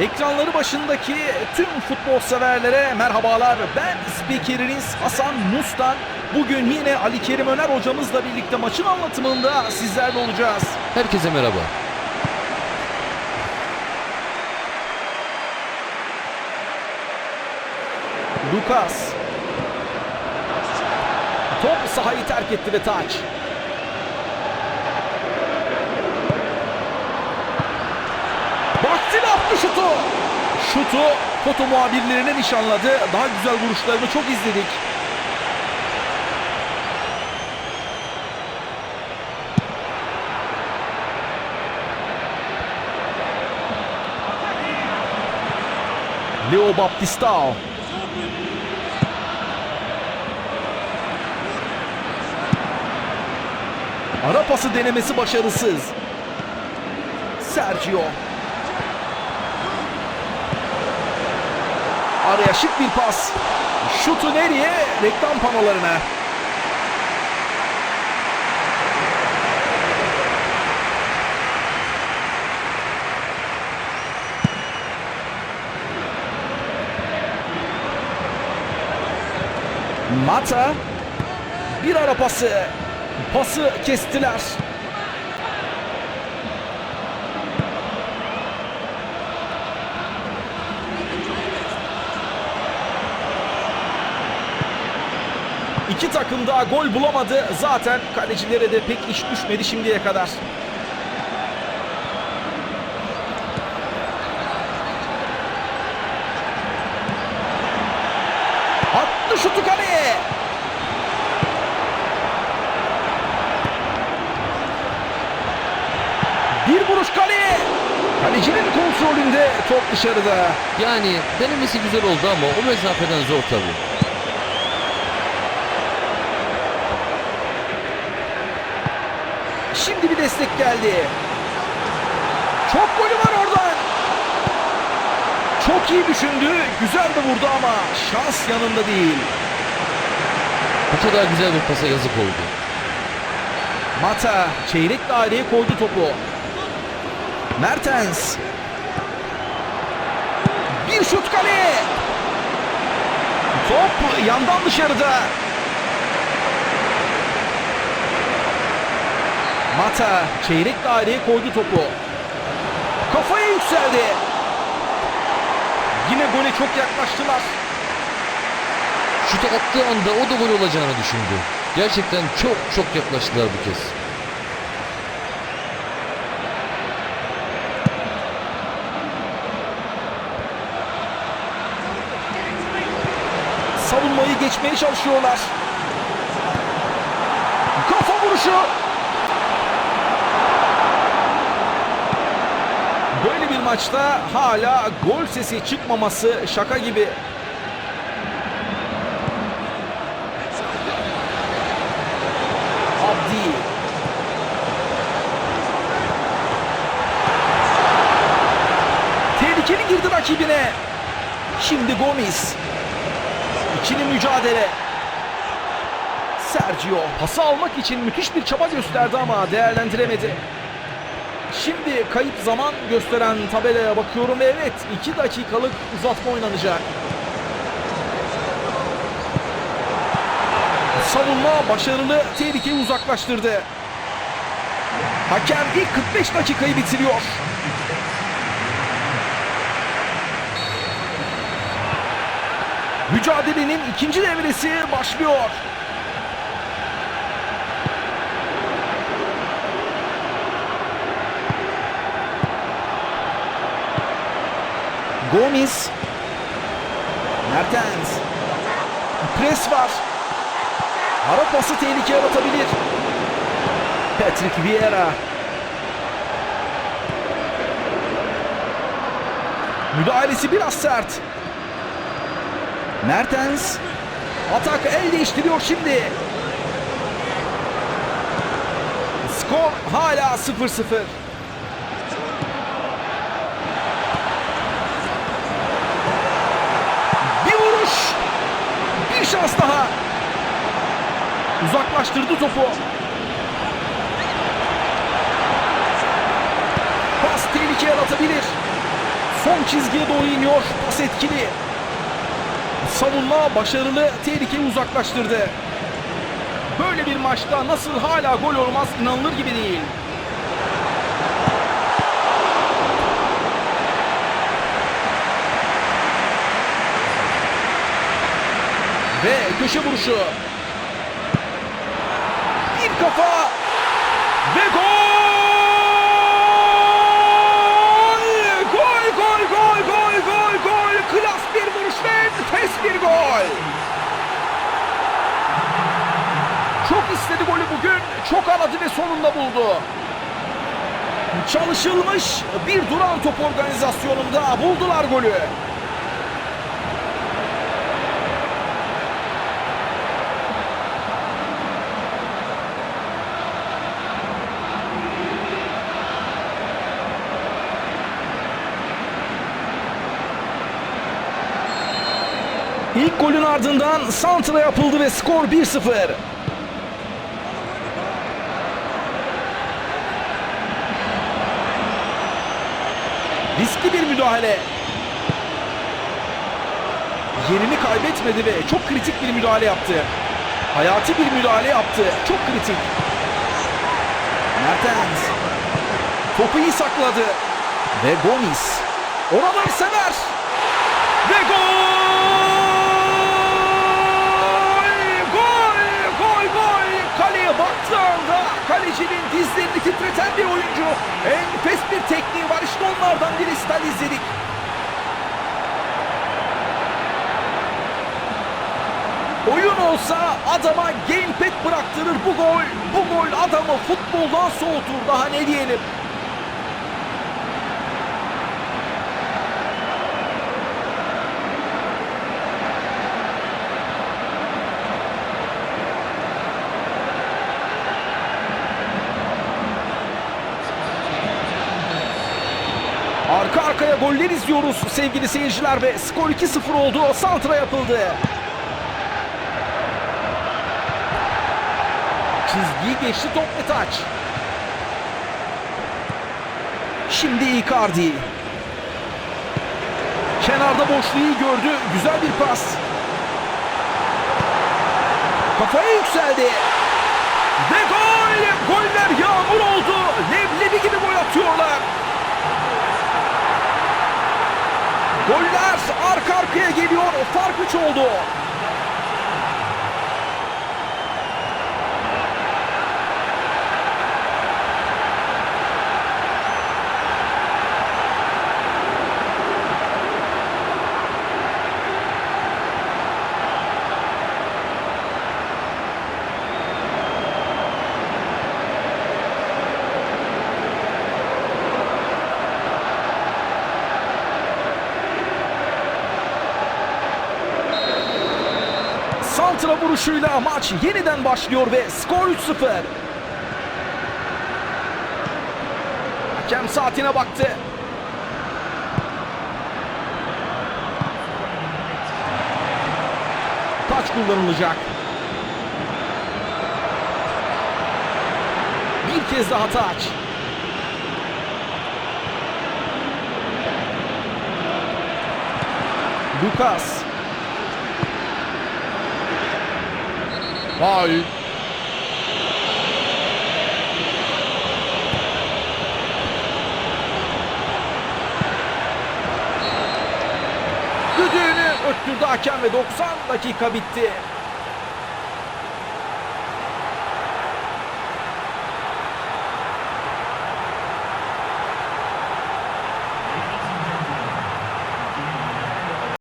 Ekranları başındaki tüm futbol severlere merhabalar. Ben spikeriniz Hasan Mustan. Bugün yine Ali Kerim Öner hocamızla birlikte maçın anlatımında sizlerle olacağız. Herkese merhaba. Lucas. Top sahayı terk etti ve taç. Baktı attı şutu. Şutu foto muhabirlerine nişanladı. Daha güzel vuruşlarını çok izledik. Leo Baptistao. Ara pası denemesi başarısız. Sergio. Araya şık bir pas. Şutu nereye? Reklam panolarına. Mata. Bir ara pası. Pası kestiler. İki takım daha gol bulamadı. Zaten kalecilere de pek iş düşmedi şimdiye kadar. Attı şutu kaleye. Bir vuruş kaleye. Kalecinin kontrolünde top dışarıda. Yani denemesi güzel oldu ama o mesafeden zor tabii. Şimdi bir destek geldi. Çok golü var oradan. Çok iyi düşündü. Güzel de vurdu ama şans yanında değil. Bu kadar güzel bir pasa yazık oldu. Mata çeyrek daireye koydu topu. Mertens. Bir şut kaleye. Top yandan dışarıda. Mata çeyrek daireye koydu topu. Kafaya yükseldi. Yine gole çok yaklaştılar. Şutu attığı anda o da gol olacağını düşündü. Gerçekten çok çok yaklaştılar bu kez. Savunmayı geçmeye çalışıyorlar. Kafa vuruşu. Böyle bir maçta hala gol sesi çıkmaması şaka gibi. Abdi. Tehlikeli girdi rakibine. Şimdi Gomis. İkili mücadele. Sergio pası almak için müthiş bir çaba gösterdi ama değerlendiremedi. Şimdi kayıp zaman gösteren tabelaya bakıyorum. Evet 2 dakikalık uzatma oynanacak. Savunma başarılı tehlikeyi uzaklaştırdı. Hakem ilk 45 dakikayı bitiriyor. Mücadelenin ikinci devresi başlıyor. Gomis. Mertens. Pres var. Ara pası tehlike yaratabilir. Patrick Vieira. Müdahalesi biraz sert. Mertens atak el değiştiriyor şimdi. Skor hala 0-0. Bir vuruş. Bir şans daha. Uzaklaştırdı topu. Pas tehlike yaratabilir. Son çizgiye doğru iniyor. Pas etkili. Savunma başarılı. Tehlikeyi uzaklaştırdı. Böyle bir maçta nasıl hala gol olmaz inanılır gibi değil. Ve köşe vuruşu. Bir kafa ve gol! Gol, gol, gol, gol, gol, gol! Klas bir vuruş ve enfes bir gol! Çok istedi golü bugün, çok aradı ve sonunda buldu. Çalışılmış bir duran top organizasyonunda buldular golü. İlk golün ardından santra yapıldı ve skor 1-0. Riskli bir müdahale. Yerini kaybetmedi ve çok kritik bir müdahale yaptı. Hayati bir müdahale yaptı. Çok kritik. Mertens. Topu iyi sakladı. Ve Gomis. Oraları sever. Ve gol! Gol! Gol! Gol! Kaleye baktığı anda kalecinin dizlerini titreten bir oyuncu. Enfes bir tekniği var. İşte onlardan bir stal izledik. Oyun olsa adama gamepad bıraktırır bu gol. Bu gol adamı futboldan soğutur. Daha ne diyelim. Arka arkaya goller izliyoruz sevgili seyirciler ve skor 2-0 oldu. Santra yapıldı. Çizgiyi geçti top ve taç. Şimdi Icardi. Kenarda boşluğu gördü. Güzel bir pas. Kafaya yükseldi. Ve gol! Goller yağmur oldu. Leblebi gibi gol atıyorlar. Goller arka arkaya geliyor. Fark 3 oldu. Santra vuruşuyla maç yeniden başlıyor ve skor 3-0. Hakem saatine baktı. Taç kullanılacak. Bir kez daha taç. Lucas. Faul. Düdüğünü öttürdü hakem ve 90 dakika bitti.